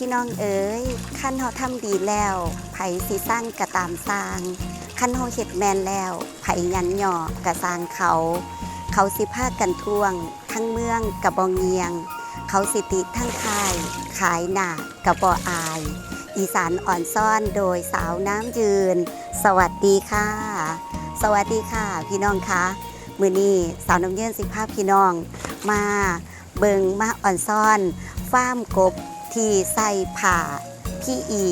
พี่น้องเอ๋ยขั้นเฮาทำดีแล้ว ไผสิสร้างกระตามสร้างขั้นเฮาเฮ็ดแมนแล้ว ไผยันหย่อกระสร้างเขา เขาสิพากันท่วง ทั้งเมืองกระบองเงียง เขาสิติทั้งคาย ขายหนากระบออาย อีสานอ่อนซ่อนโดยสาวน้ำยืน สวัสดีค่ะ สวัสดีค่ะ พี่น้องคะมือนี้สาวน้ำยืนสิภาพพี่น้อง มาเบิงมาอ่อนซ่อนฟ้ามกบ ที่ใส่ผ่าพี่อี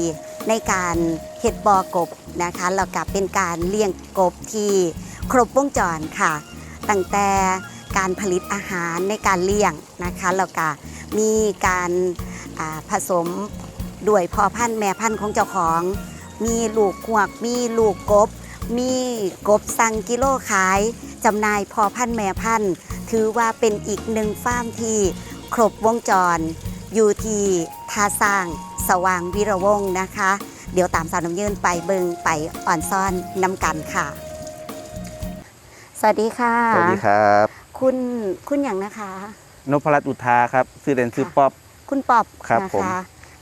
ในการเฮ็ดบอกบนะคะแล้วก็เป็นการเลี้ยงกบที่ครบวงจรค่ะ ตั้งแต่การผลิตอาหารในการเลี้ยงนะคะแล้วก็มีการาผสมด้วยพ่อพันธุ์แม่พันธุ์ของเจ้าของ มีลูกหวก มีลูกกบ มีกบสั่งกิโลขายจำหน่ายพ่อพันธุ์แม่พันธุ์ ถือว่าเป็นอีกหนึ่งฟาร์มที่ครบวงจร อยู่ที่ท่าสร้างสว่างวิรวงศ์นะคะ เดี๋ยวตามสาวน้ำยืนไปเบิงไปอ่อนซ่อนน้ำกันค่ะ สวัสดีค่ะ สวัสดีครับ คุณคุณอย่างนะคะ นพรัตน์อุทาครับชื่อเล่นชื่อป๊อปคุณปอบครับนะผม คะ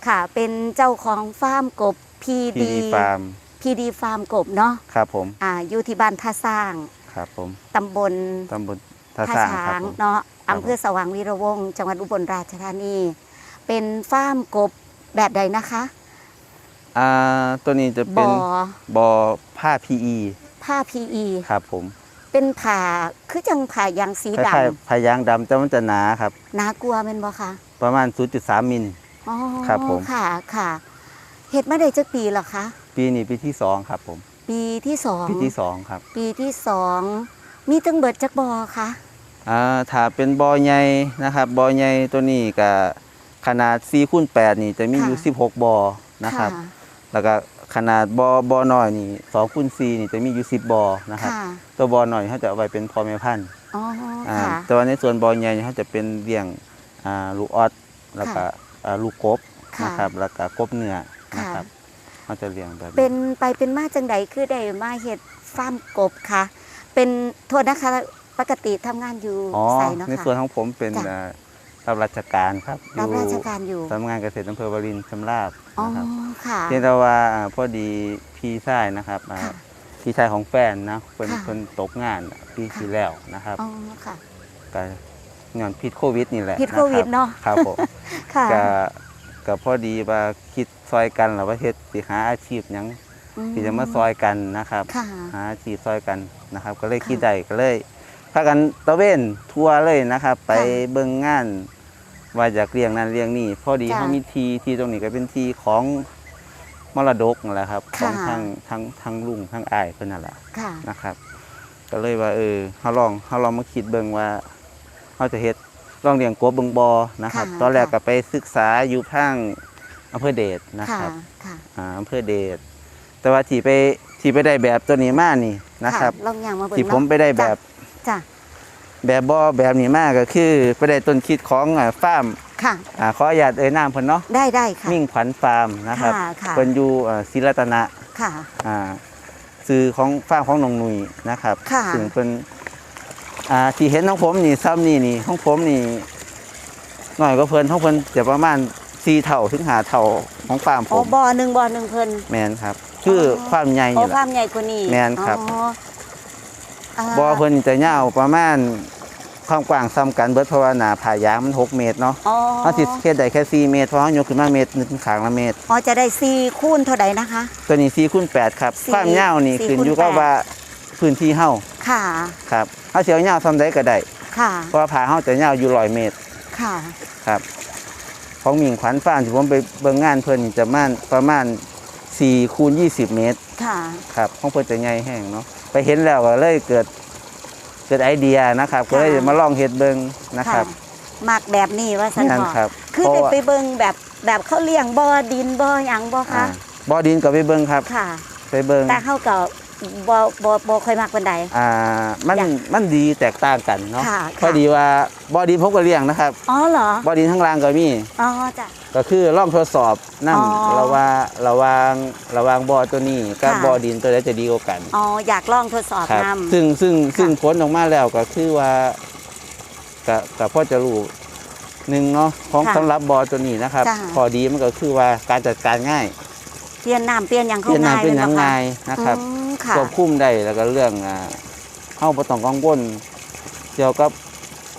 ค่ะ เป็นเจ้าของฟาร์มกบพี PD ดีฟาร์ม PD ฟาร์มกบเนาะครับผมอ่าอยู่ที่บ้านท่าสร้างครับผมตำบล ตำบลท่าท่าสร้างช้าครับงผม เนาะครับอำเภอสว่างวีระวงศ์จังหวัดอุบลราชธานี เป็นฟาร์มกบแบบใดนะคะ อ่าตัวนี้จะบเป็นอ บอผ้า PE ผ้า PE ครับผมเป็นผ่าคือจังผ่ายางสีคดล้ายๆผ้ายางดำแต่มันจะหนาครับำหนากลัวเป็นบ่คะประมาณ 0.3 มิล อ๋อครับผม ค่ะค่ะเฮ็ดมาได้จักปีเหรอคะ ปีนี้ปีที่2ครับผมปีที่สองปีที่2ครับปีที่สองมีตั้งเบิดจักบอคะอ่าถ้าเป็นบอใหญ่นะครับบอใหญ่ตัวนี้กับ ขนาด4คูณ8นี่จะมีอยู่ 16บอนะครับค่ะแล้วก็ขนาดบอบอน้อยนี่2คูณ4นี่จะมีอยู่ 10บอนะครับค่ะตัวบอหน่อยเขาจะเอาไว้เป็นพ่อแม่พันธุ์อ๋ออ่าค่ะแต่ว่าในส่วนบอใหญ่เขาจะเป็นเลี้ยงอ่าลูกออดแล้วก็อ่าลูกกบค่ะนะครับ แล้วก็กบเนื้อนะค่ะครับเขาจะเลี้ยงแบบเป็นไปเป็นมาจังใดคือได้มาเฮ็ดฟาร์มกบค่ะ เป็นโทษนะคะปกติทำงานอยู่อ๋อใส่เนาะในค่ะส่วนของผมเป็นจ้ะอ่า รับราชการครับรับราชการอยู่สำนักงานเกษตรอำเภอวารินชำราบอ๋อนะครับค่ะเพียงแต่ว่าอ่าพอดีพี่ชายนะครับอ่าค่ะพี่ชายของแฟนนะเป็นค่ะคนตกงานปีค่ะที่แล้วนะครับอ๋อค่ะก็งานพิษโควิดนี่แหละพิษโควิดรับเนาะครับผมค่ะก็ก็พอดีว่าคิดซอยกันหรือว่าเฮ็ดสิหาอาชีพหยังอืที่จะมาซอยกันนะครับค่ะหาอาชีพซอยกันนะครับ ก็เลยค่ะคิดได้ก็เลยพากันตะเวนทัวร์เลยนะครับ ไปเบิ่งงาน ว่าจากเลี้ยงนั้นเลี้ยงนี่พอดีจ้ะเขามีทีที่ตรงนี้ก็เป็นทีของมรดกนั่นแหละครับของค่ะทางทางทางลุงทางอ้ายเพิ่นนั่นแหละค่ะ นะครับ ก็เลยว่าเออเฮาลองเฮาลองมาคิดเบิ่งว่าเฮาจะเฮ็ดลองเลี้ยงกบเบิ่งบ่นะครับ ค่ะตอนแรกค่ะ ก็ไปศึกษาอยู่ทางอำเภอเดชนะค่ะครับ ค่ะอ่าอำเภอเดชแต่ว่าที่ไปที่ไปได้แบบตัวนี้มานี่นะครับ ลองอย่างมาเบิ่งที่ผมเนาะไปได้แบบจ้ะ แบบบ่แบบนี้มาก็คือไปได้ต้นคิดของอ่าฟาร์มค่ะอ่าขออนุญาตเอ่ยนามเพิ่นเนาะได้ได้ค่ะ มิ่งขวัญฟาร์มนะครับค่ะค่ะ เพิ่นอยู่อ่าศิรัตนะค่ะ อ่าซื้อของฟาร์มของน้องหนุ่ยนะครับค่ะ ซึ่งเพิ่นอ่าที่เห็นของผมนี่ซ้ำนี่นี่ของผมนี่น้อยกว่าเพิ่นของเพิ่นจะประมาณ4เท่าถึง5เท่าของฟาร์มผอ๋อมบ่อหนึ่งบ่อหนึ่งเพิ่นแม่นครับ คือออความใหญ่อ๋อนี่คล่ะวามใหญ่กว่านี้แม่นครับ อ๋ออ่า บ่อเพิ่นจะยาวประมาณความกว้างซ้ำกันเบิดเพราะว่าหน้าผายางมัน6เมตรเนาะอ๋อเฮาสิเฮ็ดได้แค่4เมตรเพราะเฮายกขึ้นมาเมตรหนึงข้างละเมตรอ๋อจะได้สี่คูณเท่าใดนะคะ ตัวนี้4คูณ8ครับสี่ความยาวนี่สี่ขึ้นคูณอยู่กับแปด ว่าพื้นที่เฮาค่ะ ครับเฮาสิเอายาวซำใดก็ได้ค่ะ เพราะว่าผาเฮาจะยาวอยู่100เมตรค่ะ ครับ ของหมิงขวัญฟาร์มที่ผมไปเบิ่งงานเพิ่นนี่จะประมาณประมาณ 4คูณ20 เมตรค่ะ ครับของเพิ่นจะใหญ่แห้งเนาะไปเห็นแล้วก็เลยเกิดเกิดไอเดียนะครับ ก็เลยมาลองเฮ็ดเบิ่งนะครับหมักแบบนี้ว่าสันนั่นพอครับคือเพราะได้ว่าไปเบิ่งแบบแบบเขาเลี้ยงบ่อดินบ่อหยังบ่อ่าคะบ่อดินก็ไปเบิ่งครับค่ะไปเบิ่งแต่เขาก็ บ่บ่บ่ค่อยมักปานใด อ่ามันอยากมันดีแตกต่างกันเนาะค่ะพอดีว่าบ่อดินผมก็เลี้ยงนะครับอ๋อเหรอบ่อดินข้างล่างก็มีอ๋อจ้ะ ก็คือลองทดสอบนั่นอ๋อระหว่าระหวางระหวางบ่อตัวนี้กับค่ะบ่อดินตัวใดจะดีกว่ากันอ๋ออยากลองทดสอบครับนำ ซึ่งซึ่งค่ะซึ่งผลออกมาแล้วก็คือว่าก็ก็พอจะรู้หนึ่งเนาะของค่ะสำหรับบอตัวนี้นะครับ จ้ะ พอดีมันก็คือว่าการจัดการง่าย เปลี่ยนน้ำเปลี่ยนหยังเปเข้าลี่ยนง่ายน้ำเป็นหยังลบ่คะง่ายนะครับอืมค่ะควบคุมได้แล้วก็เรื่องอ่าเข้าบ่ต้องกังวลเกี่ยวกับ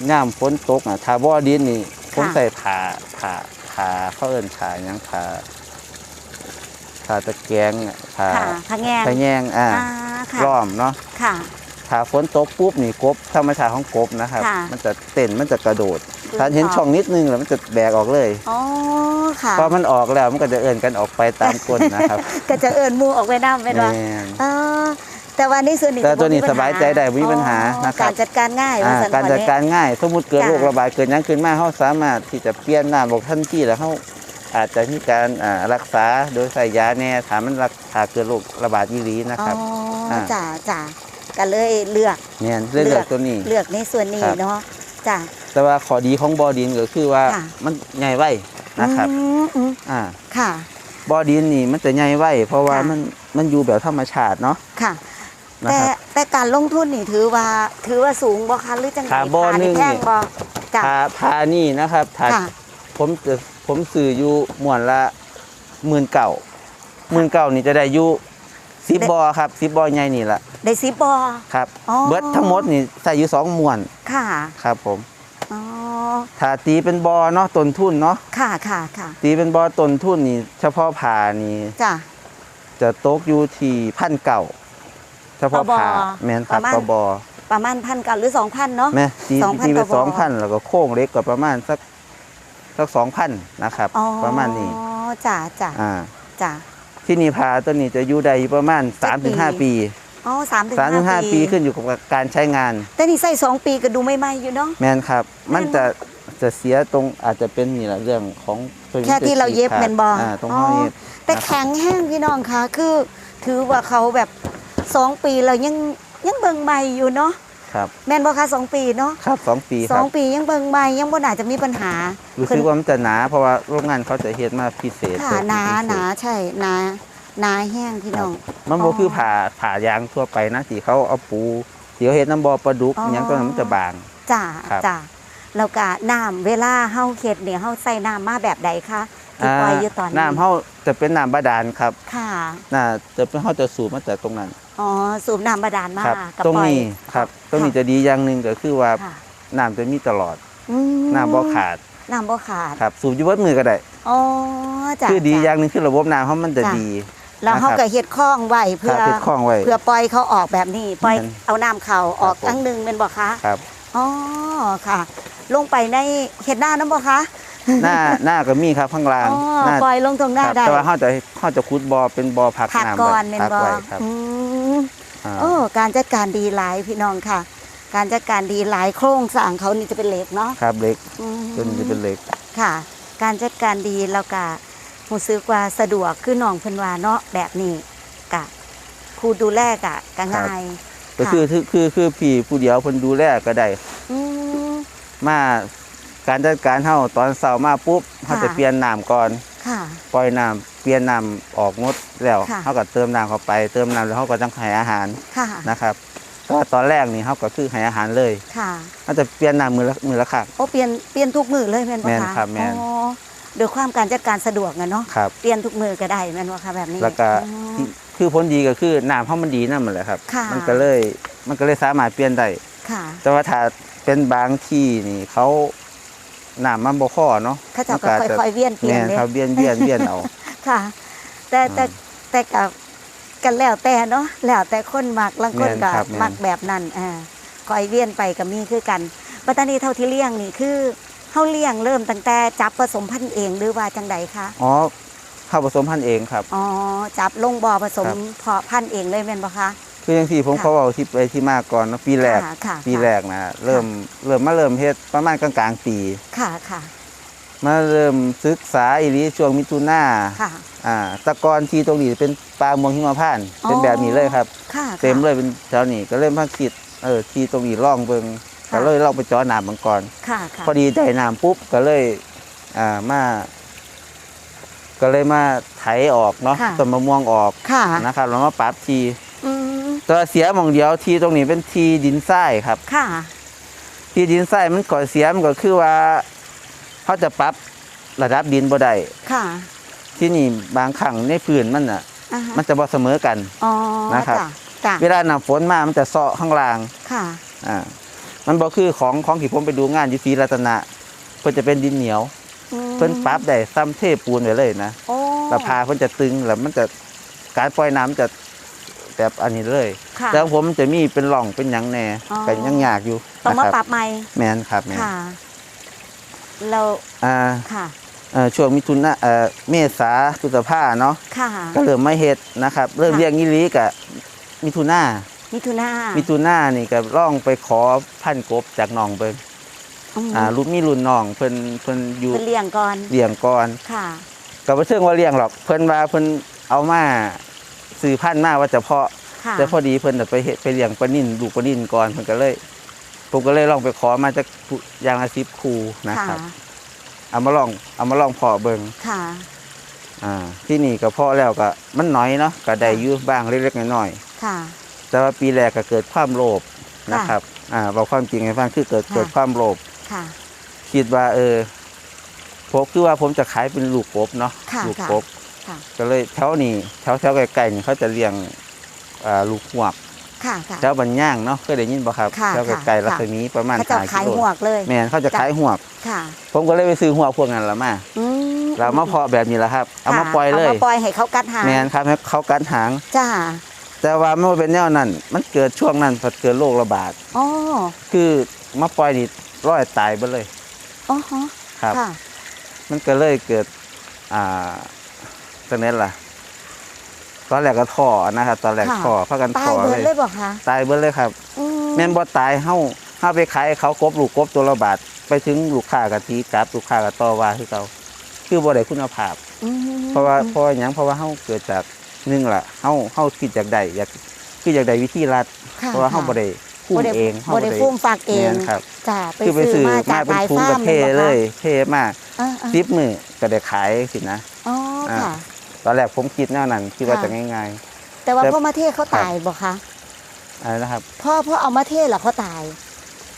น้ำฝนตกอะถ้าบ่อดินนี่ผมใส่ผ้าผ้าผ้าเขาเอิ้นผ้าหยังผ้าผ้าตะแกรงอะผ้าค่ะขะแงงผ้าแยงอ่าอ่าค่ะ ล้อมเนาะ ค่ะ ถ้าฝนตกปุ๊บนี่กบธรรมชาติของกบนะครับ ค่ะมันจะเต้นมันจะกระโดดคือถ้าเห็นช่องนิดนึงแล้วมันจะแบกออกเลยอ๋อค่ะพอมันออกแล้วมันก็จะเอื่นกันออกไปตามก้นนะครับก็จะเอิ้นหมู่ออกไปนำแม่นบ่แม่น เออแต่ว่านี่ส่วนนี้แต่ก็บ่ตัวนี้มีปัญหสบายใจได้บ่มีปัญหาอ๋อนะครับ การจัดการง่ายอ่าว่าซั่นการจัดการง่าย สมมุติเกิดจ้ะโรคระบาดเกิดหยังขึ้นมาเขาสามารถที่จะเปลี่ยนน้ำบอกทันทีแล้วเขาอาจจะมีการอ่ารักษาโดยใส่ยาแน่ถามมันรักษาเกิดโรคระบาดยีรีนะครับอ๋ออ่า จ้ะจ้ะ ก็เลยเลือกเนี่ยเรื่องเลืเลืออกกตัวนี้ เลือกในส่วนนี้ครับ เนาะจ้ะ แต่ว่าข้อดีของบอดินก็คือว่าค่ะ มันใหญ่ไว้นะครับอืมอืมอ่าค่ะ บอดินนี่มันจะใหญ่ไว้เพราะว่าค่ะ มันมันอยู่แบบธรรมชาติเนาะค่ะ นะแต่ครับ แต่การลงทุนนี่ถือว่าถือว่าสูงบ่คะหรือจังไดค่าบ่อค่าหนึ่ง แพงบ่จ้ะ พาพานี่นะครับถ้าค่ะ ผมจะผมซื้ออยู่หมวนละหมื่นเก่าหมื่นเก่านี่จะได้อยู่ สิบบอครับสิบบอใหญ่นี่แหละได้10บ่ครับอ๋อเบิดทั้งหมดนี่ใส่อยู่สองหมวนค่ะครับผมอ๋อถ้าตีเป็นบอเนาะต้นทุนเนาะค่ะค่ะค่ะตีเป็นบอต้นทุนนี่ เฉพาะผ่านี่จ้ะจะตกอยู่ที่พันเก่าเฉพาะต่อบอผ่าแมนครับประมาณต่อบอประมาณพันกับหรือ2,000เนาะแม่ตี2,000ตีไปต่อบอสองพันแล้วก็โค้งเล็กก็ประมาณสักสักสองพันนะครับอ๋อประมาณนี้จ้ะจ้ะอ่าจ้ะ ที่นี่พาตัวนี้จะอยู่ได้อยู่ประมาณ 3-5 ปี อ๋อ3ถึง3-5ปีขึ้นอยู่กับการใช้งาน แต่นี่ใส่สองปีก็ดูไม่ไหม้อยู่เนาะ แมนครับ มันจะจะเสียตรงอาจจะเป็นนี่แหละเรื่องของแค่ที่เราเย็บขาดแม่นบ่อ่าตรงห้องเย็บแต่นะครับแข็งแห้งพี่น้องคะคือ ถือว่าเขาแบบสองปีเรายังยังเบิ่งใหม่อยู่เนาะ ครับแม่นบ่คะสองปีเนาะครับสองปีสคอรังบปียังเบิ่งใหม่ยังบ่น่าจะมีปัญหารู้สึกว่ามันจะหนาเพราะว่าโรงงานเขาจะเฮ็ดมาพิเศษค่ะเพิ่มหนาพิเศษหนาใช่หนาหนาแห้งพี่น้อง มันอ๋บ่อคือผ่าผ่ายางทั่วไปนะที่เขาเอาปูที่เขาเฮ็ดน้ำบ่อปลาดุกอ๋อออย่างตัวนั้นมันจะบาง จ้าครับ จ้าแล้วก็น้ำเวลาเฮาเฮ็ดเนี่ยเฮาใส่น้ำมาแบบใดคะที่ปล่อยอยู่ตอนนี้น้ำเขาจะเป็นน้ำบาดาลครับค่ะ น่าจะเป็นเขาจะสูบมาจากตรงนั้น อ๋อสูบน้ำบาดาลมาครับ กับตรงปล่อยนี้ครับ ตรงนี้จะดีอย่างหนึ่งก็คือว่าค่ะน้ำจะมีตลอดอืมน้ำบ่ขาดน้ำบ่ขาดครับ สูบอยู่เบิดมือก็ได้ อ๋อจ้ะคือดีอจ้ะ ย่างหนึงคือระบบน้ำเขามันจะจ้ะ ดี แล้วเขานะครับ ก็เฮ็ดคล้องไว้คเพื่รัอบติดข้องไว้ เพื่อปล่อยเขาออกแบบนี้ปล่อยแม่นเอาน้ำเขาออกครับผม ทั้งหนึ่งเป็นบ่คะครับ อ๋อค่ะ ลงไปในเฮ็ดหน้าน้ำบ่คะ หน้าหน้าก็มีครับข้างล่างอ๋อหน้าปล่อยลงตรงหคน้ารับได้แต่ว่าเขาจะเขาจะขุดบ่อเป็นบ่อพักผักน้ำก่อนไว้เป็นพักบ่ไว้ครับ อืมอ่า โอ้การจัดการดีหลายพี่น้องค่ะ การจัดการดีหลายโครงสร้างเขานี่จะเป็นเหล็กเนาะครับเล็กอืมจนจะเป็นเล็กค่ะ การจัดการดีแล้วก็รู้สึกว่าสะดวกคือน้องเพิ่นว่าเนาะแบบนี้กะครูดูแลกะก็ง่ายก็คือคือคือคือพี่ผู้เดียวเพิ่นดูแลก็ได้อืมมาการจัดการเฮาตอนเช้ามาปุ๊บเฮาค่ะจะเปลี่ยนน้ำก่อนค่ะปล่อยน้ำ เปลี่ยนน้ำออกหมดแล้วค่ะเฮาก็เติมน้ำเข้าไป เติมน้ำแล้วเฮาก็จังให้อาหารค่ะ นะครับก็ตอนแรกนี่เฮาก็คือให้อาหารเลยค่ะเฮาจะเปลี่ยนน้ำมือละมือละครั้ง โอ้เปลี่ยนเปลี่ยนทุกมือเลยแม่นบ่แม่นคะครับแม่น อ๋อโดยความการจัดการสะดวกอะเนาะ ครับ เปลี่ยนทุกมือก็ได้แม่นบ่คะแบบนี้แล้วก็ อ๋อที่คือผลดีก็คือน้ำเฮามันดีนั่นแหละครับ ค่ะ มันก็เลยมันก็เลยสามารถเปลี่ยนได้ ค่ะ แต่ว่าถ้าเป็นบางที่นี่เขาน้ำมันบ่พอเนาะเขาเจะก็มันจค่อยๆเวียนเปลี่ยนแม่นเลยครับเวียนเวียนเวียนเอา ค่ะ แต่แต่อ่าแต่กับกันแล้วแต่เนาะแล้วแต่คนมักลางคนแม่นก็ครับแม่น มักแบบนั้นอ่าคอยเวียนไปกับมีคือกันปัตตานีเท่าที่เลี้ยงนี่คือเฮาเลี้ยงเริ่มตั้งแต่จับผสมพันธุ์เองหรือว่าจังใดคะอ๋อเข้าผสมพันธุ์เองครับ อ๋อจับลงบ่อผสมครับ เพาะพันธุ์เองเลยแม่นบ่คะ คืออย่างที่ผมค่ะ เขาเอาที่ไปที่มาก่อนเนาะปีแรก ค่ะค่ะปีแรกนะเริ่มเริ่มมาเริ่มเฮ็ดประมาณกลางๆปี ค่ะค่ะ มาเริ่มศึกษาอีหลีช่วงมิถุนาค่ะ อ่าแตะกอนที่ตรงนี้เป็นปลาเมวงหิมพานต์อ๋อ เป็นแบบนี้เลยครับ ค่ะเต็มเลยเป็นแถวนี้ก็เริ่มพักคิดเออที่ตรงนี้ล่องเบิงก็เลยลองไปเจอน้ำมังกรค่ะค่ะพอดีได้น้ำปุ๊บก็เลยอ่ามาก็เลยมาไถออกเนาะค่ะ ต้นมะม่วงออกค่ะนะครับแล้วมาปรับทีอืมตัวเสียหมองเดียวทีตรงนี้เป็นทีดินทรายครับ ค่ะ ที่ดินทรายมันก่อเสียมันก็คือว่า เขาจะปรับระดับดินบ่ได้ค่ะ ที่นี่บางครั้งในพื้นมันน่ะ อ่าฮะมันจะบ่เสมอกัน อ๋อนะครับ จ้ะจ้ะเวลาน้ำฝนมามันจะเซาะข้างล่างค่ะอ่ามันบ่คือของของที่ผมไปดูงานอยู่ศรีรัตนะเพิ่นจะเป็นดินเหนียว อืมเพิ่นปรับได้ซ้ำเทปูนไว้เลยนะโอ้แล้วพาเพิ่นจะตึงแล้วมันจะการปล่อยน้ำมันจะแบบอันนี้เลย ค่ะ แต่ของผมมันจะมีเป็นร่องเป็นหยังแหน่อ๋อ ก็ยังยากอยู่ต้องนะมาครับปรับใหม่ แม่นครับแม่นค่ะ เราอ่าค่ะเอ่อช่วงมิถุนาเอ่อเมษาพฤษภาเนาะค่ะ ก็เริ่มไม่เฮ็ดนะครับ เริ่มค่ะ เรียงอีหลีกับมิถุนามิถุนามิถุนานี่ก็ล่องไปขอพันกบจากน้องเบิ่งอืมอ่ารุ่นมีรุ่นน้องเพิ่นเพิ่นอยู่เป็นเลี้ยงก่อนเลี้ยงก่อน ค่ะก็บ่เชิงว่าเลี้ยงหรอกเพิ่นว่าเพิ่นเอามาซื้อพันธุ์มาว่าจะเพาะ ค่ะแต่พอดีเพิ่นน่ะไปเฮ็ดไปเลี้ยงปลานิ่นลูกปลานิ่นก่อนเพิ่นก็เลย ผมก็เลยลองไปขอมาจากผู้อย่างละ10คู่นะครับ เอามาลองเอามาลองเพาะเบิ่งค่ะอ่าที่นี่ก็เพาะแล้วก็มันน้อยเนาะก็ได้อยู่บ้างเล็กๆน้อยๆค่ะ แต่ว่าปีแรกก็เกิดความโลภนะครับ อ่าบอกความจริงให้ฟังคือเกิดค่ะเกิดความโลภค่ะคิดว่าเออผมคือว่าผมจะขายเป็นลูกกบเนาะค่ะลูกค่ะกบค่ะก็เลยแถวนี้แถวแถวไกลๆนี่เขาจะเลี้ยงอ่าลูกหวก ค่ะค่ะ แถวบันย่างเนาะเคยได้ยินบ่ครับค่ะแถวค่ะไกลๆรัค่ะ ศมีประมาณเขาจะห้ขายกิโลหวกเลยแม่นเขาจะขายหวก ค่ะผมก็เลยไปซื้อหวกพวกนั้นละมา อืมเรามาเพาะแบบนี้แหละครับ เอามาค่ะปล่อยเลย เอามาปล่อยให้เขากัดหางแม่นครับให้เขากันหาง จ้าแต่ว่าเมื่อเป็นแนวนั้น มันเกิดช่วงนั้นพอเกิดโรคระบาด อ๋อคือมาปล่อยนี่ร้อยตายไปเลยอ๋อฮะครับ ค่ะมันก็เลยเกิดอ่าตอนนั้นล่ะ ตอนแรกก็ท่อนะครับ ตอนแรกค่ะ ท่อพากันตายท่อเบิเลดยเลยบอกคะตายเบิดเลยครับ อืแม่นบ่ตายเฮาเฮาไปขายให้เขากบลูกกบตัวละบาทไปถึงลูกค้าก็ตีกลับ ลูกค้าก็ต่อว่าคือเขาคือบ่ได้คุณภาพ อืมเพราะว่าเพราะว่าหยังเพราะว่าเฮาเกิดจากหนึ่งล่ะเฮาเฮาคิดจากใดอยากคืออยากได้วิธีรัด ค่ะเพราะว่าเฮาบ่ได้คุ้มบ่ได้เองบ่ได้ฟุ้มฝากเองแม่นครับ จ้าไปคือไปซื้ซื้ออมามาจากเป็นหลายถุงฟาก็ร์มเทบอกคะเลย เทมาอ่าอ่าซิปมือก็ได้ขายสินะ อ๋อค่ะ ตอนแรกผมคิดแนวนั้นคิดว่าค่ะจะง่ายแต่ว่าแต่พ่อมาเทศเขาตายบอกคะๆอะไรนะครับ พ่อพ่อเอามาเทศเหรอเขาตาย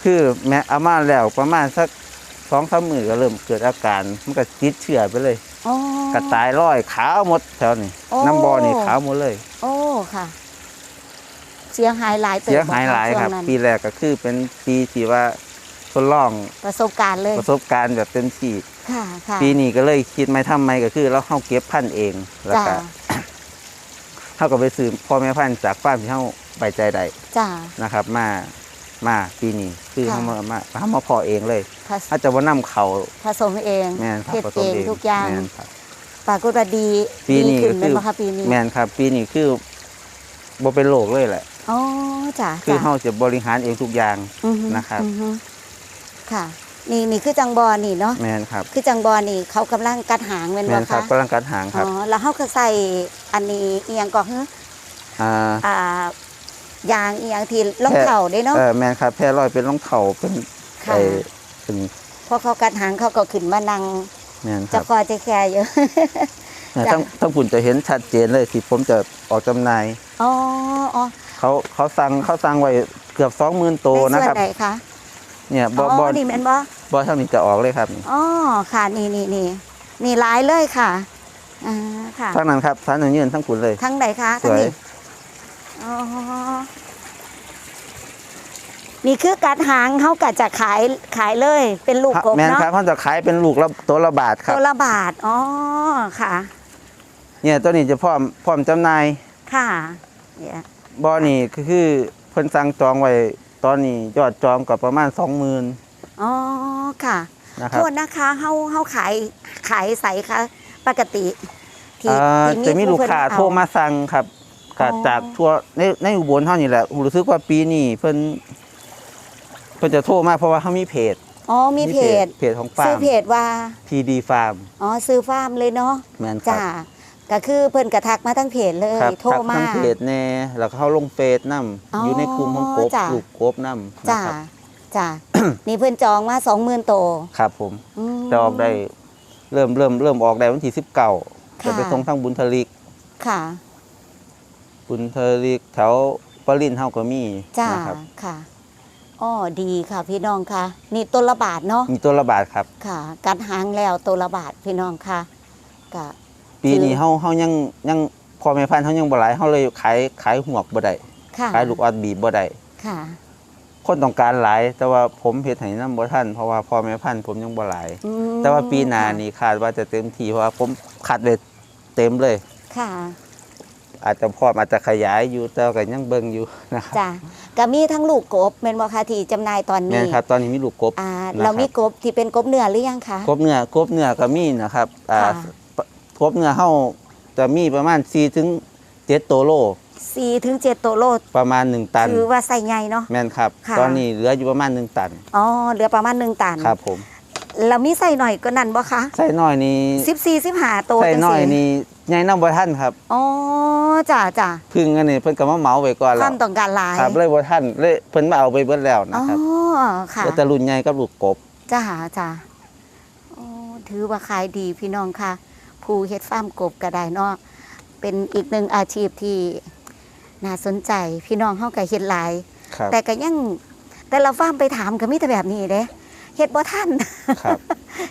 คือแม้เอามาแล้วประมาณสักสองสามมือก็เริ่มเกิดอาการมันก็ติดเชื้อไปเลยอ๋อกระตายร้อยขาวหมดแถวนี้โอ้น้ำบอนี่ขาวหมดเลย โอ้ค่ะ เสียหายหลายติบเสียหายอกะหลายครับช่วงนั้นปีแรกก็คือเป็นปีที่ว่าทดลองประสบการณ์เลยประสบการณ์แบบเต็มที่ ค่ะค่ะปีนี้ก็เลยคิดไม่ทำไม่ก็คือเราเข้าเก็บพันธุ์เองแล้วจ้าก็เท่ากับไปซื้อพ่อแม่พันธุ์จากฟาร์มที่เข้าใบใจใดจ้านะครับ มามาปีนี้คือค่ะเขามามาเขามาพอเองเลยผสอาจจะว่านำเขาผสมเองแม่นครับเฮ็ดผสเอมงเองทุกอย่างแม่นครับปรากฏว่าดีปีนี้ดีขึ้นก็เป็นคือบ่คะปีนี้แมนครับ ปีนี้คือบ่เป็นโรคเลยแหละอ๋อจ้าคือจ้าเฮาจะบริหารเองทุกอย่างอือฮึนะครับอือฮึค่ะ นี่นี่คือจังบอนี่เนาะแมนครับคือจังบอนี่เขากำลังกัดหางเป็นแมบ่นครับคะกำลังกัดหางคอ๋รับอแล้วเขาก็ใส่อันนี้เอียงก็คืออ่าอ่ายางเอียงที่รองแค่เท้าได้เนาะ เออแมนครับแพร่ลอยเป็นรองเท้าเป็นค่ะ ไอ้เป็นพอเขากัดหางเขาก็ขึ้นมานั่งแมนคจะรับคอยจะแคร์เยอะเนี่ยจ้ะ ทั้งทั้งคุณจะเห็นชัดเจนเลยที่ผมจะออกจำหน่ายอ๋ออ๋อเขาเขาสั่งเขาสั่งไว้เกือบ20,000โตวในนะส่วครับนไหนคะเนี่ยบ่อ๋อบ่นี่แม่นบ่ บ่เท่านี้จะออกเลยครับอ๋อค่ะนี่นี่นี่นี่หลายเลยค่ะอ่าค่ะทั้งนั้นครับทั้งนั้นยืนทั้งคุณเลยทั้งไหนคะสวยทั้งนี้อ๋อนี่คือกัดหางเขากัดจะขายขายเลย เป็นลูกกบแมนเนาะครับเขาจะขายเป็นลูกละตัวละบาทครับ ตัวละบาทอ๋อค่ะ เนี่ยตัวนี้จะพร้อมพร้อมจำหน่ายค่ะเนี่ยบ่อนี่ก็คือเพิ่นสั่งจองไว้ตอนนี้ยอดจองก็ประมาณ 20,000อ๋อ ค่ะ นะคโทรับษนะคะเฮาเฮาขายขายใสคะปกติที่อ่าที่จะมีลูกผู้เพิ่นค้าเอ โทรมาสั่งครับก็อ๋อ จากทั่วในในอุบลเท่านี้แหละรู้สึกว่าปีนี้เพิ่นเพิ่นจะโทรมาเพราะว่าเขามีเพจอ๋อมีเพจเพจของฟาซื้ร์อมเพจว่า PD Farm อ๋อซื้อฟาร์มเลยเนาะแม่นครัจ้าบก็คือเพิ่นกระทักมาทั้งเพจเลยครับโทรทักมา ทั้งเพจแน่แล้วก็เขาลงเฟซนํอ๋อออยู่ในกลุ่มของกบจ้ะ ลูกกบนํนะจ้าครับ จ้านี่เพิ่นจองมาสองหมื่นโตครับผมอืมจะออกได้เริ่มเริ่มเริ่มออกได้วันที่19จะไปค่ะส่งทางบุญทลิก ค่ะ บุญทลิกแถวปรินเฮาก็มีจ้า นะครับค่ะอ้อดีค่ะพี่น้องค่ะ นี่ตัวละบาทเนาะ มีตัวละบาทครับ ค่ะ กัดหางแล้วตัวละบาทพี่น้องค่ะกะ ปีนี้เฮาเฮายังยังพ่อแม่พันธุ์เฮายังบ่หลายเฮาเลยขายขายหวกบ่ได้ค่ะ ขายลูกออดบีบบ่ได้ค่ะ คนต้องการหลาย แต่ว่าผมเฮ็ดให้นำบ่ทันเพราะว่าพ่อแม่พันธุ์ผมยังบ่หลาย อืมแต่ว่าปีหน้านี่คาดว่าจะเต็มที่เพราะว่าผมคัดไว้เต็มเลย ค่ะอาจจะพร้อมอาจจะขยายอยู่แต่ก็ยังเบิ่งอยู่นะครับจ้ะก็มีทั้งลูกกบแม่นบ่คะที่จำหน่ายตอนแม่นี้นครับตอนนี้มีลูกกบ อ่านะครับ เรามีกบที่เป็นกบเนื้อหรือยังคะ กบเนื้อกบเนื้อก็มีนะครับอ่าค่ะ กบเนื้อเฮาจะมีประมาณ4ถึง7ตัวโล 4ถึง7ตัวโลประมาณ 1 ตันถือว่าใส่ใหญ่เนาะ แม่นครับ ค่ะ ตอนนี้เหลืออยู่ประมาณ 1 ตันอ๋อเหลือประมาณ1ตันครับผมเรามีใส่หน่อยก็นั่นบ่คะใส่น้อยนี่14 15ตัวใส่จังน้อยซี่นี่ใหญ่นำบ่ทันครับอ๋อจ้ะจ้ะพึ่งอันนี้เพิ่นก็มาเหมาไว้ก่อนคแล้ววามต้องการหลายครับเลยบ่ทันเลยเพิ่นมาเอาไปเบิดแล้วอ๋นะอครับค่ะ แล้วแต่รุ่นใหญ่กับลูกกบ จ้าจ้าโอ้ถือว่าขายดีพี่น้องค่ะ ผู้เฮ็ดฟาร์มกบก็ได้เนาะเป็นอีกหนึ่งอาชีพที่ น่าสนใจพี่น้องเฮาก็เฮ็ดหลาย ครับ แต่ก็ยังแต่เราฟาร์มไปถามก็มีแต่แบบนี้เด้เฮ็ดบ่ทันครับ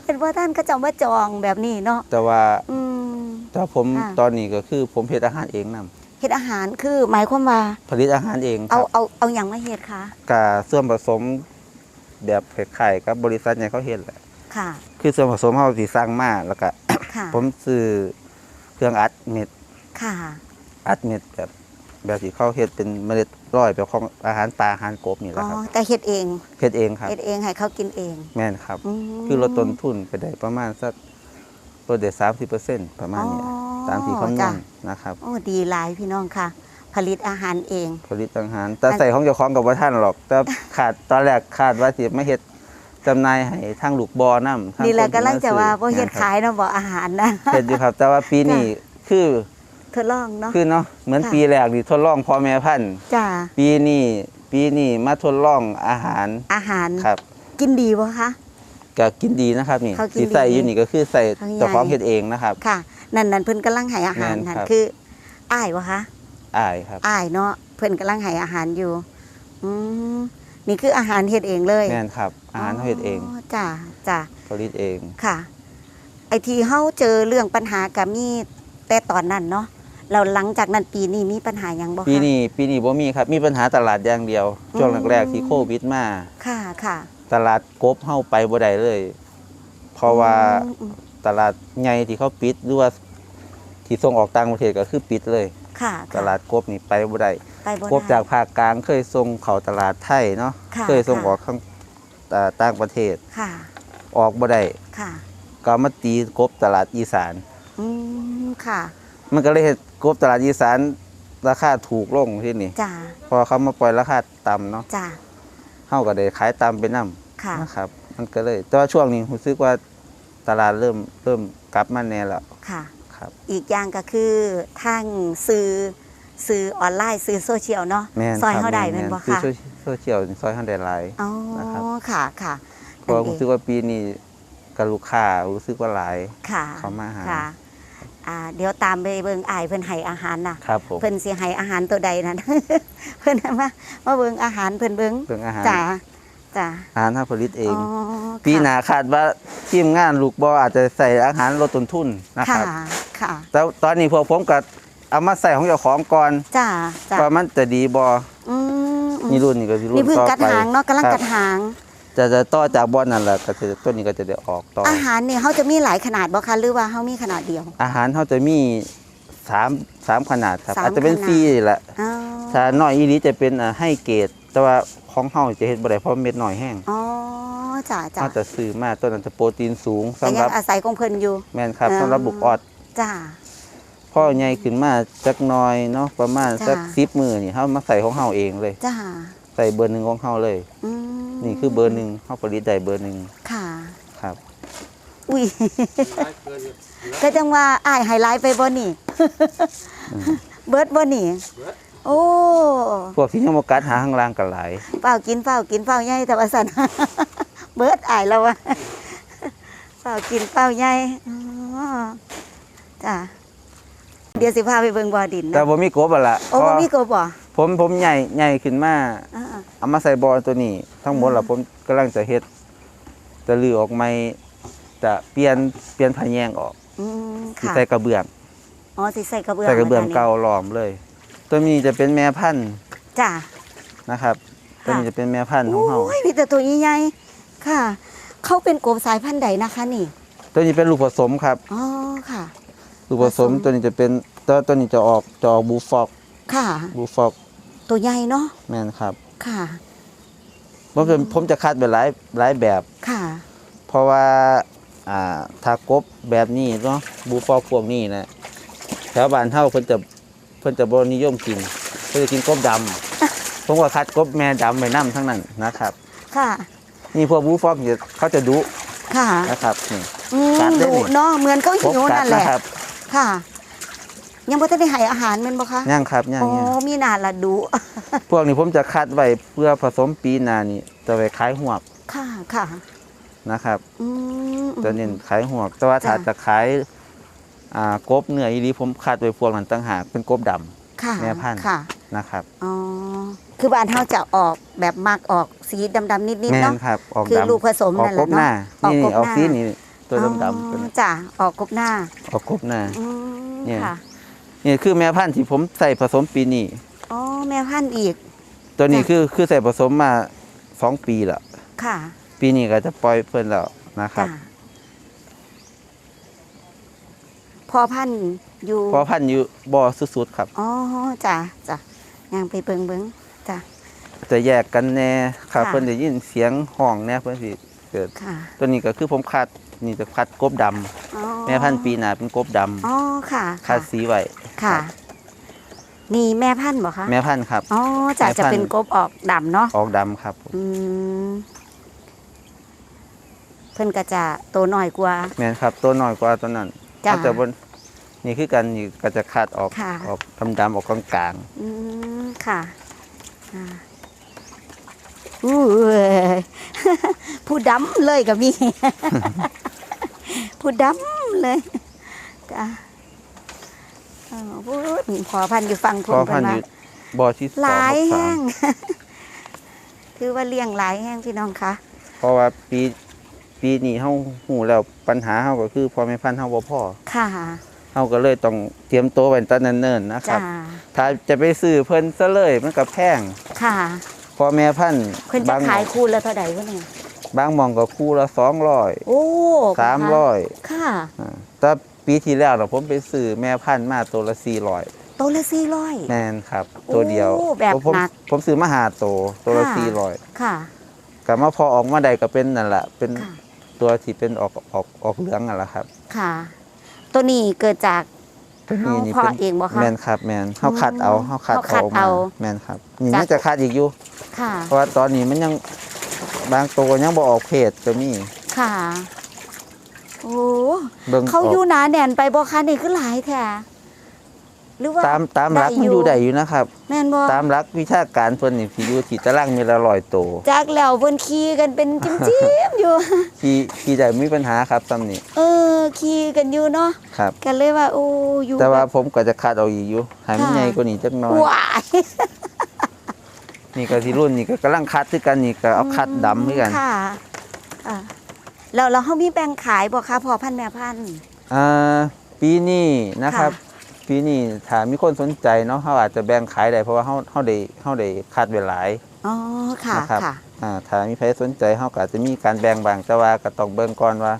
เฮ็ดบ่ทันก็จะมาจองแบบนี้เนาะแต่ว่าอืม แต่ผมค่ะตอนนี้ก็คือผมเฮ็ดอาหารเองนํเฮ็ดอาหารคือหมายความว่า ผลิตอาหารเองคเอารับเอาเอาหยังมาเฮ็ดคะกะส่วนผสมแบบคล้ายๆกับบริษัทใหญ่เขาเฮ็ดแหละค่ะ คือส่วนผสมเฮาสิสร้างมาแล้วก็ ค่ะผมซื้อเครื่องอัดเม็ดค่ะ อัดเม็ดแบบ แบบที่เขาเฮ็ดเป็นเมล็ดร้อยแบบของอาหารปลาอาหารกบนี่แหอ๋ละอครับแต่เฮ็ดเองเฮ็ดเองครับ เฮ็ดเองให้เขากินเองแม่นครับ มคือลดต้นทุนไปได้ประมาณสักลดได้30%ประมาณนี้อ๋อตามที่คำนวจ้ะณนะครับโอ้ดีหลายพี่น้องค่ะ ผลิตอาหารเอง ผลิตอาหารแต่ใส่ของเจ้าของกับว่าท่านหรอก แต่ขาดตอนแรกขาดว่าสิมาเฮ็ดจำหน่ายให้ทางลูกบอนำนี่แหละกำลังจะว่าบ่เฮ็ดขายเนาะบ่อาหารนะ เฮ็ดอยู่ครับ แต่ว่าปีนี้คือ ทดลองเนาะคือเนาะเหมือนค่ะปีแรกนี่ทดลองพ่อแม่พันธุ์จ้าปีนี้ปีนี้มาทดลองอาหารอาหารครับ กินดีบ่คะก็กินดีนะครับนี่เขากินที่ใส่ดีอยู่นี่ก็คือใส่เขาใหญ่เจ้าของเฮ็ดเองนะครับค่ะ นั่นนั่นเพิ่นกำลังให้อาหารแม่นนั่นครับคืออ้ายบ่คะอายครับอ้ายเนาะเพิ่นกำลังให้อาหารอยู่อืมนี่คืออาหารเฮ็ดเองเลยแม่นครับ อาหารเขาเฮ็ดเองจ้าจ้าผลิตเองค่ะ ไอที่เฮาเจอเรื่องปัญหากับมีแต่ตอนนั้นเนาะ เราหลังจากนั้นปีนี้มีปัญหาหยังบ่คะปีนี้ปีนี้บ่มีครับมีปัญหาตลาดอย่างเดียวอืมช่วงแรกๆที่โควิดมาค่ะค่ะ ตลาดกบเฮาไปบ่ได้เลย เพราะว่าอืมอืมตลาดใหญ่ที่เขาปิดหรือว่าที่ส่งออกต่างประเทศก็คือปิดเลยค่ะตลาดกบนี่ไปบ่ได้ไปบ่กบได้จากภาคกลางเคยส่งเข้าตลาดไทยเนาะค่ะเคยส่งค่ะออกข้างอ่าต่างประเทศค่ะ ออกบ่ได้ค่ะก็มาตีกบตลาดอีสาน อืมค่ะ มันก็เลยเฮ็ดกบตลาดอีสานราคาถูกลงที่นี่ จ้าเพอเขามาปล่อยราคาต่ำเนาะจ้าเฮาก็ได้ขายต่ำไปนํค่ะนะครับ มันก็เลย แต่ว่าช่วงนี้รู้สึกว่าตลาดเริ่มเริ่มกลับมาแน่แล้วค่ะ ครับ อีกอย่างก็คือทางสื่อสื่อออนไลน์สื่อโซเชียลเนาะแม่นซอยครับเฮาได้แม่แม่นนบ่คือคะโซโซเชียลนี่ซอยเฮาได้หลาย อ๋อนะครับ ค่ะค่ะเพราะนั่นเอรู้งสึกว่าปีนี้กับลูกค้ารู้สึกว่าหลาย ค่ะเขามาหา ค่ะ อ่าเดี๋ยวตามไปเบิ่งอ้ายเพิ่นให้อาหารน่ะครับผมเพิ่นสิให้อาหารตัวใดนั่น เพิ่นมามาเบิ่งอาหารเพิ่นเบิ่งเรื่องอาหารจ้าจ้าอาหารเฮาผลิตเองอ๋อปีหน้าคาดว่าทีมงานลูกบออาจจะใส่อาหารลดต้นทุนนะคค่ะรับค่ะแต่ตอนนี้พวกผมก็เอามาใส่ของเจ้าของก่อนจ้าจ้าว่ามันจะดีบออืมอืมนี่รุ่นนี้ก็สิรุ่นี่นเพิ่งต่อกัดไปหางเนาะกำลังครับกัดหาง จะจะต่อจากบอนนั่นแหละก็จะต้นนี้ก็จะได้ออกต่อออาหารเนี่ยเขาจะมีหลายขนาดบ่คะหรือว่าเขามีขนาดเดียว อาหารเขาจะมีสามสามขนาดครับสามอาจจะเป็นขนาด ซี่แหละอ๋อถ้าน้อยอีนี้จะเป็นอ่าให้เกรดแต่ว่าของเฮาจะเฮ็ดบ่ได้เพราะเม็ดน้อยแห้งอ๋อจ้าจ้าเขาจะซื้อมาต้นนั้นจะโปรตีนสูงแต่สำหยัรับงอาศัยของเพิ่นอยู่ แม่นครับอ่า สำหรับบุกออดจ้า พ่อใหญ่ขึ้นมาจักหน้อยเนาะประมาณจ้าสัก10มื้อนี่เฮามาใส่ของเฮาเองเลย จ้าใส่เบอร์หนึ่งของเฮาเลย อืม นี่คือเบอร์หนึ่งเฮาผลิตได้เบอร์หนึ่งค่ะ ครับ อุ้ยก็จังว่าอ้ายไฮไลท์ไปบ่นี่ เบิร์ดบ่นี่ โอ้พวกที่ยังบ่กัดหาข้างล่างก็หลายเฝ้ากินเฝ้ากินเฝ้าใหญ่แต่ว่าสันเบิร์ดอ้ายแล้ววะเฝ้ากินเฝ้าใหญ่อ๋อจ้าเดี๋ยวสิพาไปเบิ่งบ่อดินแต่เนาะบ่มีกบอะล่ะโอ้เพบ่ราะมีกบบ่ ผมผมใหญ่ใหญ่ขึ้นมา อ่าเเอามาใส่บอลตัวนี้ ทั้งหมดแล้วผมกำลังจะเฮ็ด จะลือออกใหม่จะเปลี่ยนเปลี่ยนพะแยงออกอืมสิค่ะ ใส่กระเบื้องอ๋อสิใส่กระเบื้องใส่กระเบื้องนะคะนี่เก่าล้อมเลย ตัวนี้จะเป็นแม่พันธุ์จ้ะ นะครับ ตัวนี้ค่ะ จะเป็นแม่พันธุ์ของเฮาโอ้ยมีแต่ตัวใหญ่ๆค่ะ เขาเป็นกบสายพันธุ์ใดนะคะนี่ ตัวนี้เป็นลูกผสมครับ อ๋อ ค่ะ ลูกผสมผสม ตัวนี้จะเป็นตัวตัวนี้จะออกจะออกบูฟอกค่ะ บูฟอก ตัวใหญ่เนาะแม่นครับค่ะเพราะผมผมจะคัดเป็นหลายหลายแบบค่ะ เพราะว่าอ่าถ้ากบแบบนี้เนาะบูฟอกพวกนี้นะแถวบ้านเฮาเพิ่นจะเพิ่นจะบ่นิยมกินเพิ่นจะกินกบดำผมก็คัดกบแม่ดำไว้นํทั้งนั้นนะครับ ค่ะ นี่พวกบูฟอกเนี่ยเขาจะดุค่ะนะครับนี่อืมกัดได้ดุนี่เนาะเหมือนเขาพบหิวกัดนั่นแหนะละครับค่ะ ยังไม่ทันได้ให้อาหารแมันบ่คะย่างครับย่างอ๋อย่างมีหนาละดุ พวกนี้ผมจะคัดไว้เพื่อผสมปีหน้านี่จะไปขายหวกค่ะค่ะนะครับ อืม จะเน้นขายหวก แต่ว่าถ้าจ้ะ จะขายอ่ากบเนื้ออีหลีผมคัดไว้พวกนั้นต่างหากเป็นกบดำ ค่ะแม่พันธุ์ ค่ะนะครับอ๋อคือบ้านเฮาจะออกแบบมักออกสีดำๆนิดแม่ๆเนาะนครับออกคือดำลูกผสมออกนั่นแหกละบหน้าเนาะออกนี่กนี่บออกหน้าสีนี่ตัวดำๆอ๋ตัวอนี้จ้ะออกกบหน้าออกกบหน้า อืมเนี่ย ค่ะ นี่คือแม่พันธุ์ที่ผมใส่ผสมปีนี้อ๋อแม่พันธุ์อีก ตัวนี้จ้ะคือคือใส่ผสมมาสองปีแล้วค่ะ ปีนี้ก็จะปล่อยเพิ่นแล้วนะครับ จ้ะพอพันธุ์อยู่ เพราะพันธุ์อยู่บ่อสุดๆครับ อ๋อจ้ะจ้ะย่างไปเบิงเบิงจ้ะ จะแยกกันแน่ครับค่ะ เพิ่นได้ยินเสียงห้องแน่เพิ่นสิเกิด ค่ะตัวนี้ก็คือผมคัดนี่จะคัดกบดำอ๋อแม่พันธุ์ปีหน้าเป็นกบดำอ๋อค่ะคัดสีไว้ ค่ะครับนี่แม่พันธุ์บ่คะแม่พันธุ์ครับ อ๋อจ้ะแม่พันธุ์ จะเป็นกบออกดำเนาะออกดำครับผมอืมเพิ่นก็จะโตหน่อยกว่า แม่นครับ ตัวน้อยกว่าตัวนั้นจ้ะเขาจะบนนี่คือกันนี่ก็จะคัดออกค่ะ ออกดำๆออกกลางอืมค่ะอ่าอู้ย ผู้ดำเลยก็มี ผู้ดำเลยจ้ะ เออพูดพอพันธุ์อยู่ฟังๆคุพณอเพิ่พันนธุ์อว่ายู่บ่อที่สองหลายบ่อแห้สามงคือว่าเลี้ยงหลายแห้งพี่น้องคะเพราะว่าปีปีนี้เฮาหูแล้วปัญหาเฮาก็คือพอแม่พันธุ์เฮาบ่พอค่ะเฮาก็เลยต้องเตรียมตัวไว้ตั้งแต่เนิ่นๆนะครับจ้าถ้าจะไปซื้อเพิ่นซะเลยมันก็แพงค่ะพอแม่พันธุ์เพิ่นจะบางขายคู่ละเท่าใดวะเนี่ยบางหมองก็คู่ละ200โอ้300ค่ะอ่าแต่ ปีที่แล้วน่ะผมไปซื้อแม่พันธุ์มาตัวละ400โตละสี่ร้อยแม่นครับ ตัวเดียวโอ้แบบผมหนักผมซื้อมาหาตัวตัวละค่ะ400ค่ะกลับมาพอออกมาได้ก็เป็นนั่นแหละเป็นค่ะตัวที่เป็นออกออกออกเหลืองนั่นแหละครับ ค่ะ ตัวนี้เกิดจากตัวเฮานี่เพาะเป็นเองบ่คะแมนครับแมนเฮาคัดเอาเฮาคัดเฮาคัดเอามาเอาแมนครับนี่จากน่าจะคัดอีกอยู่ค่ะเพราะว่าตอนนี้มันยังบางตัวยังบ่ออกเพศก็มีค่ะ โอ้เบิ่งเขาอออยู่กหนาแน่นไปบ่คะนี่คือหลายแท้หรือว่าตามตามหลักมันอยู่ได้อยู่นะครับ แม่นบ่ตามหลักวิชาการเพิ่นนี่สิอยู่ที่ตารางเมตรละ100ตัวจากแล้วเพิ่นขี่กันเป็นจิ้มๆอยู่ ที่ที่ได้มีปัญหาครับซ้ำนี่เออขี่กันอยู่เนาะครับ กันเลยว่าโอ้อยู่แต่ว่าบบ ผมก็จะคัดเอาอีกอยู่ให้มันค่ะ ใหญ่กว่านี้จักหน่อย ว้าย นี่ก็ที่รุ่นนี่ก็กำลังคัดคือกันนี่ก็เอาคัดดำคือกัน ค่ะอ่า แล้วเราเฮามีแบ่งขายบ่คะพอพันธุ์แม่พันธุ์ อ่าปีนี้นะครับ ค่ะปีนี้ถ้ามีคนสนใจเนาะเขาอาจจะแบ่งขายได้เพราะว่าเขาเขาได้เขาได้คัดไว้หลายอ๋อค่ะนะครับค่ะ อ่าถ้ามีใครสนใจเขาก็อาจจะมีการแบ่งบางแต่ว่าก็ต้องเบิ่งก่อนว่า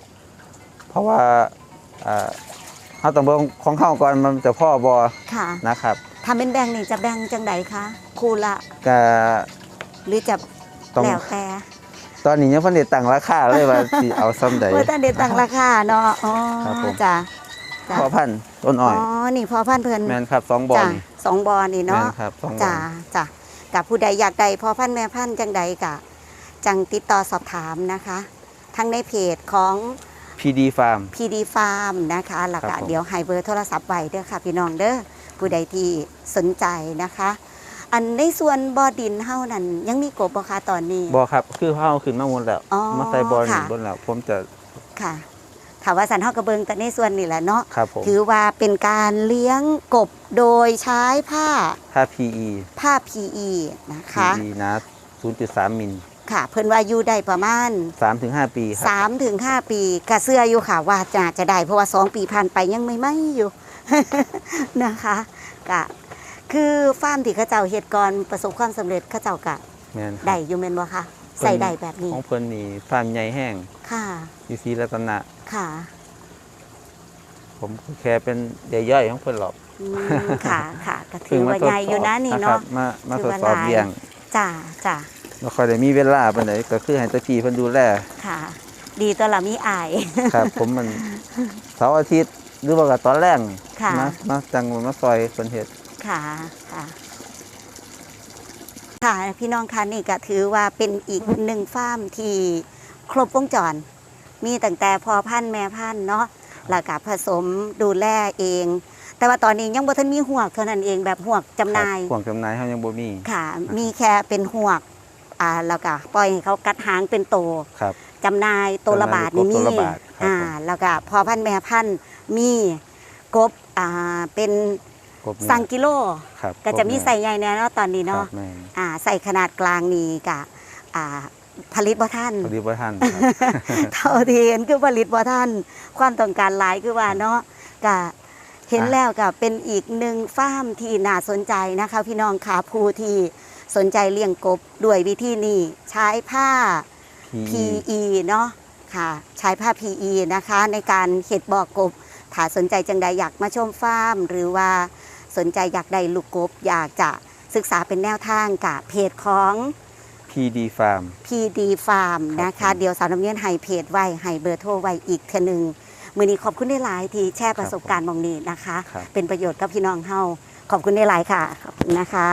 เพราะว่าอ่าเขาต้องเบิ่งของเขาก่อนมันจะพ่อบอค่ะนะครับถ้าเป็นแบ่งนี่จะแบ่งจังไดคะคู่ละก็หรือจะต้องแล้วแต่ ตอนนี้ยังเพิ่นได้ตั้งราคาเลยว่าสิเอาซ้ำใดว่าตั้งเด็ตั้งราคาเนาะอ๋อครับผม จ้ะจ้ะพ่อพันธุ์ต้นอ้อ๋ออยนี่พอพันธุ์เพิ่นแม่นครับสองบอจ้ะลสองบอนี่แม่เนาะนครับสองบอจ้ะลจ้ะกับผู้ใดอยากได้พอพันธุ์แม่พันธุ์จังใดกะจังติดต่อสอบถามนะคะ ทั้งในเพจของ พีดีฟาร์ม PD Farm นะคะหลักครับผม เดี๋ยวให้เบอร์โทรศัพท์ไว้เด้อค่ะพี่น้องเด้อผู้ใดที่สนใจนะคะ อันในส่วนบ่อดินเฮานั่นยังมีกบบ่คะตอนนี้บอครับ คือเขาเอาขึ้นมาหมดแล้ว อ๋อมาใส่บอลค่ะ บนแล้วผมจะค่ะถามว่าสันเฮากระเบิงแต่ในส่วนนี่แหละเนาะครับผมถือว่าเป็นการเลี้ยงกบโดยใช้ผ้าถ้า PE ผ้า PE นะคะ PE นะ0.3มิลค่ะ เพิ่นว่าอยู่ได้ประมาณ3-5ปีครับ3ถึง5ปีกะเสื้ออยู่ค่ะว่าจะจะได้เพราะว่า 2 ปีผ่านไปยังไม่ไหม่อยู่ นะคะกะ คือฟาร์มที่เขาเจ้าเฮ็ดก่อนประสบความสำเร็จเขาเจ้ากะแม่นครับได้อยู่แม่นบ่คะใส่ได้แบบนี้ของเพิ่นนี่ฟาร์มใหญ่แห้งค่ะอยู่ศรีรัตนะ ค่ะผมก็แค่เป็นย่อยๆของเพิ่นหรอกอืมค่ะค่ะก็ถือว่าใหญ่อยู่นะนี่ครัเนาะบมามาถืทอดว่าสอบหลาย เลี้ยงจ้าจ้าบ่ค่อยได้มีเวลาปานใดก็คือให้แตะพี่เพิ่นดูแล ค่ะ ดีตัวละมีอาย ครับ ผมมันเสาร์อาทิตย์หรือว่าก็ตอนแรกค่ะ มามาจังมาซอยเพิ่นเฮ็ด ค่ะค่ะ ค่ะพี่น้องคะนี่ก็ถือว่าเป็นอีกหนึ่งฟาร์มที่ครบวงจร มีตั้งแต่พอพันธุ์แม่พันธุ์เนาะแล้วก็ผสมดูแลเอง แต่ว่าตอนนี้ยังบ่ทันมีหวกเท่านั้นเองแบบหวกจำหน่ายครับห่วงจำหน่ายเฮายังบ่มี ค่ะ มีแค่เป็นหวกอ่าแล้วก็ปล่อยให้เขากัดหางเป็นโตครับ จำหนายตัวละบาทนี่จำหมีน่ายตัวละบาทครับอ่าผม แล้วก็พอพันธุ์แม่พันธุ์มีกบอ่าเป็น ครบสังกิโลครับก็จะมีครบใส่ใหญ่แน่เนาะตอนนี้ครัเนาะบแม่นอ่าใส่ขนาดกลางนี่กะอ่าผลิตบ่ท่านพอดีบ่ทันครับเท่าที่เห็นคือผลิตบ่ท่านความต้องการหลายคือว่าเนาะกะเห็นอะแล้วก็เป็นอีกหนึ่งฟาร์มที่น่าสนใจนะคะ พี่น้องขาผู้ที่สนใจเลี้ยงกบด้วยวิธีนี้ใช้ผ้า PE เนาะค่ะ ใช้ผ้า PE นะคะ ในการเห็ดบอกกบถ้าสนใจจังใดอยากมาชมฟาร์ม หรือว่า สนใจอยากได้ลูกกบ อยากจะศึกษาเป็นแนวทางกับเพจของ PD Farm PD Farm นะครัคะบผมเดี๋ยวสาวน้ำเนียนให้เพจไว้ให้เบอร์โทรไว้อีกเทอหนึ่งมือนี้ขอบคุณได้หลายๆที่แชร์ประสบการณ์มองนี้นะคะครับเป็นประโยชน์กับพี่น้องเฮาขอบคุณได้หลายค่ะขอบคุณนะคะ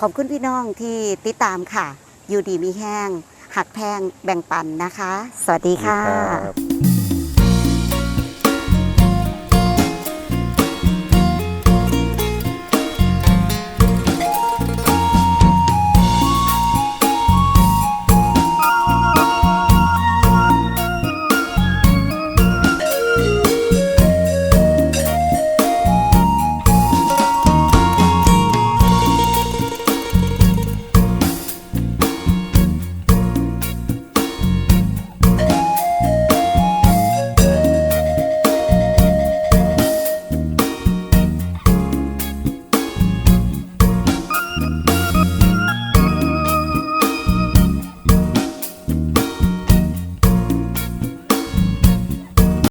ขอบคุณพี่น้องที่ติดตามค่ะ อยู่ดีมีแห้งหักแพงแบ่งปันนะคะ สวัสดีค่ะครับ